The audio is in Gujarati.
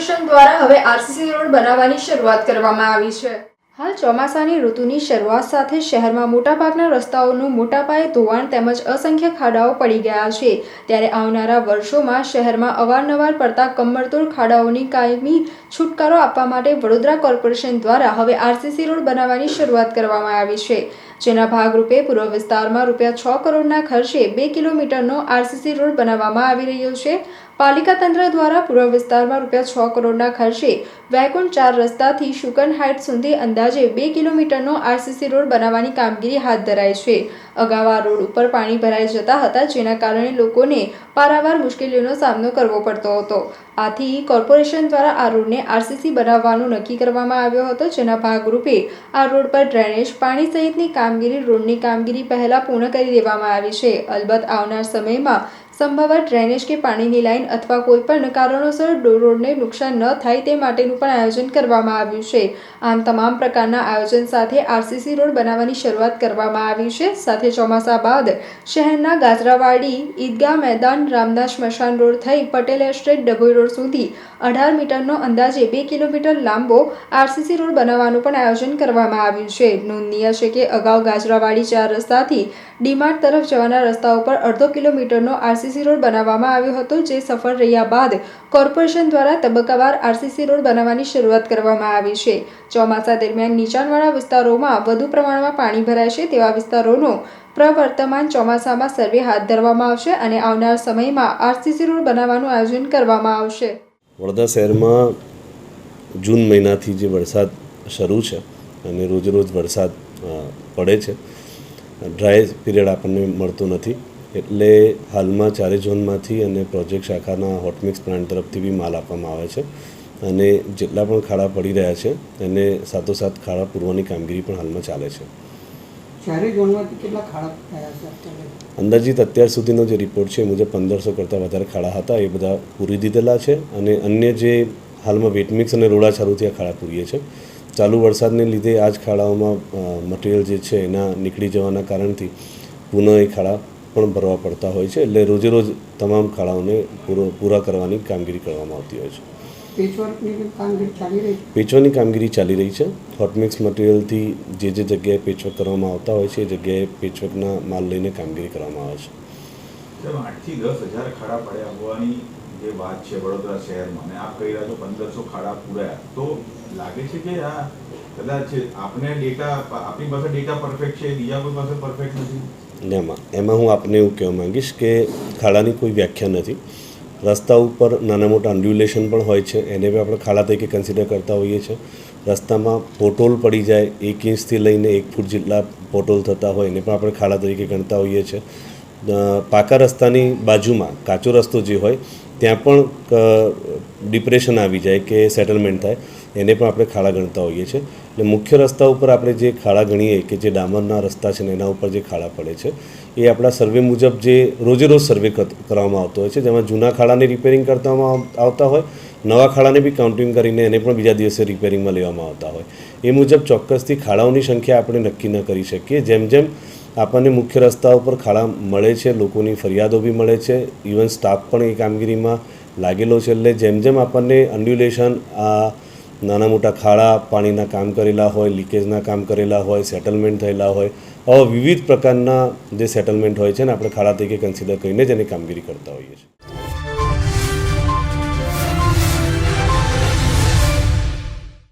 કોર્પોરેશન દ્વારા હવે આરસીસી રોડ બનાવવાની શરૂઆત કરવામાં આવી છે. હાલ ચોમાસાની ઋતુની શરૂઆત સાથે શહેરમાં મોટાભાગના રસ્તાઓનું મોટા પાયે ધોવાણ તેમજ અસંખ્ય ખાડાઓ પડી ગયા છે. ત્યારે આવનારા વર્ષોમાં શહેરમાં અવારનવાર પડતા કમરતોડ ખાડાઓની કાયમી છુટકારો આપવા માટે વડોદરા કોર્પોરેશન દ્વારા હવે આરસીસી રોડ બનાવવાની શરૂઆત કરવામાં આવી છે. જેના ભાગરૂપે પૂર્વ વિસ્તારમાં રૂપિયા છ કરોડના ખર્ચે બે કિલોમીટરનો આરસીસી રોડ બનાવવામાં આવી રહ્યો છે. પાલિકા તંત્ર દ્વારા પૂર્વ વિસ્તારમાં રૂપિયા છ કરોડના ખર્ચે વૈકુંઠ ચાર રસ્તાથી શુકન હાઇટ સુધી અંદાજે બે કિલોમીટરનો આરસીસી રોડ બનાવવાની કામગીરી હાથ ધરાઈ છે. અગાઉ આ રોડ ઉપર પાણી ભરાઈ જતા હતા, જેના કારણે લોકોને પારાવાર મુશ્કેલીઓનો સામનો કરવો પડતો હતો. આથી કોર્પોરેશન દ્વારા આ રોડને આરસીસી બનાવવાનું નક્કી કરવામાં આવ્યો હતો, જેના ભાગરૂપે આ રોડ પર ડ્રેનેજ, પાણી સહિતની કામગીરી, રોડની કામગીરી પહેલાં પૂર્ણ કરી દેવામાં આવી છે. અલબત્ત આવનાર સમયમાં સંભવત ડ્રેનેજ કે પાણીની લાઇન અથવા કોઈ પણ કારણોસર રોડને નુકસાન ન થાય તે માટેનું પણ આયોજન કરવામાં આવ્યું છે. આમ તમામ પ્રકારના આયોજન સાથે આરસીસી રોડ બનાવવાની શરૂઆત કરવામાં આવી છે. સાથે ચોમાસા બાદ શહેરના ગાજરાવાડી, ઈદગાહ મેદાન રામદાસ સ્મશાન રોડ થઈ પટેલ એસ્ટેટ, ડભોઈ રોડ સુધી અઢાર મીટરનો અંદાજે બે કિલોમીટર લાંબો આરસીસી રોડ બનાવવાનું પણ આયોજન કરવામાં આવ્યું છે. નોંધનીય છે કે અગાઉ ગાજરાવાડી ચાર રસ્તાથી ડીમાર્ટ તરફ જવાના રસ્તા ઉપર અડધો કિલોમીટરનો આરસીસી રોડ બનાવવામાં આવ્યો હતો, જે સફળ રહ્યા બાદ કોર્પોરેશન દ્વારા તબક્કાવાર આરસીસી રોડ બનાવવાની શરૂઆત કરવામાં આવી છે. ચોમાસા દરમિયાન નીચાણવાળા વિસ્તારોમાં વધુ પ્રમાણમાં પાણી ભરાય છે તેવા વિસ્તારોનો પ્રવર્તમાન ચોમાસામાં સર્વે હાથ ધરવામાં આવશે અને આવનાર સમયમાં આરસીસી રોડ બનાવવાનું આયોજન કરવામાં આવશે. વડોદરા શહેરમાં જૂન મહિનાથી જે વરસાદ શરૂ છે અને રોજ રોજ વરસાદ પડે છે. ડ્રાય પીરિયડ આપણને મળતો નથી. એટલે હાલમાં ચારે ઝોનમાંથી અને પ્રોજેક્ટ શાખાના હોટમિક્સ પ્લાન્ટ તરફથી બી માલ આપવામાં આવે છે. અને જેટલા પણ ખાડા પડી રહ્યા છે એને સાથોસાથ ખાડા પૂરવાની કામગીરી પણ હાલમાં ચાલે છે. અંદાજિત અત્યાર સુધીનો જે રિપોર્ટ છે એ મુજબ પંદરસો કરતાં વધારે ખાડા હતા એ બધા પૂરી દીધેલા છે. અને અન્ય જે હાલમાં વેટમિક્સ અને રોડાછારુથી આ ખાડા પૂરીએ છે. ચાલુ વરસાદને લીધે આ જ ખાડાઓમાં મટીરિયલ જે છે એના નીકળી જવાના કારણથી પુનઃ એ ખાડા પણ ભરવા પડતા હોય છે એટલે રોજે રોજ તમામ ખાડાઓને પૂરો પૂરા કરવાની કામગીરી કરવામાં આવતી હોય છે. પેચવર્કની કામગીરી ચાલી રહી છે? પેચવાની કામગીરી ચાલી રહી છે. હોટમિક્સ મટીરિયલથી જે જે જગ્યાએ પેચવર્ક કરવામાં આવતા હોય છે એ જગ્યાએ પેચવર્કના માલ લઈને કામગીરી કરવામાં આવે છે. આઠથી દસ હજાર ખાડા પડ્યા હોવાની જે વાત છે વડોદરા શહેરમાં અને આપ કહી રહ્યા છો પંદરસો ખાડા પૂરાયા તો લાગે છે કે આ કદાચ આપને ડેટા આપણી પાસે ડેટા પરફેક્ટ છે બીજા કોઈ પાસે પરફેક્ટ નથી? એમાં એમાં હું આપને એવું કહેવા માંગીશ કે ખાડાની કોઈ વ્યાખ્યા નથી. રસ્તા ઉપર નાના મોટા અન્ડ્યુલેશન પણ હોય છે, એને બી આપણે ખાડા તરીકે કન્સિડર કરતા હોઈએ છીએ. રસ્તામાં પોટોલ પડી જાય, એક ઇંચથી લઈને એક ફૂટ જેટલા પોટોલ થતા હોય, એને પણ આપણે ખાડા તરીકે ગણતા હોઈએ છીએ. પાકા રસ્તાની બાજુમાં કાચો રસ્તો જે હોય ત્યાં પણ ડિપ્રેશન આવી જાય કે સેટલમેન્ટ થાય, એને પણ આપણે ખાડા ગણતા હોઈએ છીએ. એટલે મુખ્ય રસ્તા ઉપર આપણે જે ખાડા ગણીએ કે જે ડામરના રસ્તા છે ને એના ઉપર જે ખાડા પડે છે, એ આપણા સર્વે મુજબ જે રોજે રોજ સર્વે કર- કરવામાં આવતો હોય છે. જેમાં જૂના ખાડાને રિપેરિંગ કરવામાં આવતા હોય, નવા ખાડાને બી કાઉન્ટિંગ કરીને એને પણ બીજા દિવસે રિપેરિંગમાં લેવામાં આવતા હોય. એ મુજબ ચોક્કસથી ખાડાઓની સંખ્યા આપણે નક્કી ન કરી શકીએ. જેમ જેમ આપણને મુખ્ય રસ્તા ઉપર ખાડા મળે છે, લોકોની ફરિયાદો બી મળે છે. ઇવન સ્ટાફ પણ એ કામગીરીમાં લાગેલો છે. એટલે જેમ જેમ આપણને અન્ડ્યુલેશન આ નાના મોટા ખાડા, પાણીના કામ કરેલા હોય લીકેજના કામ કરેલા હોય સેટલમેન્ટ થયેલા હોય, આવા વિવિધ પ્રકારના જે સેટલમેન્ટ હોય છે ને, આપણે ખાડા તરીકે કન્સિડર કરીને જ એની કામગીરી કરતા હોઈએ છીએ.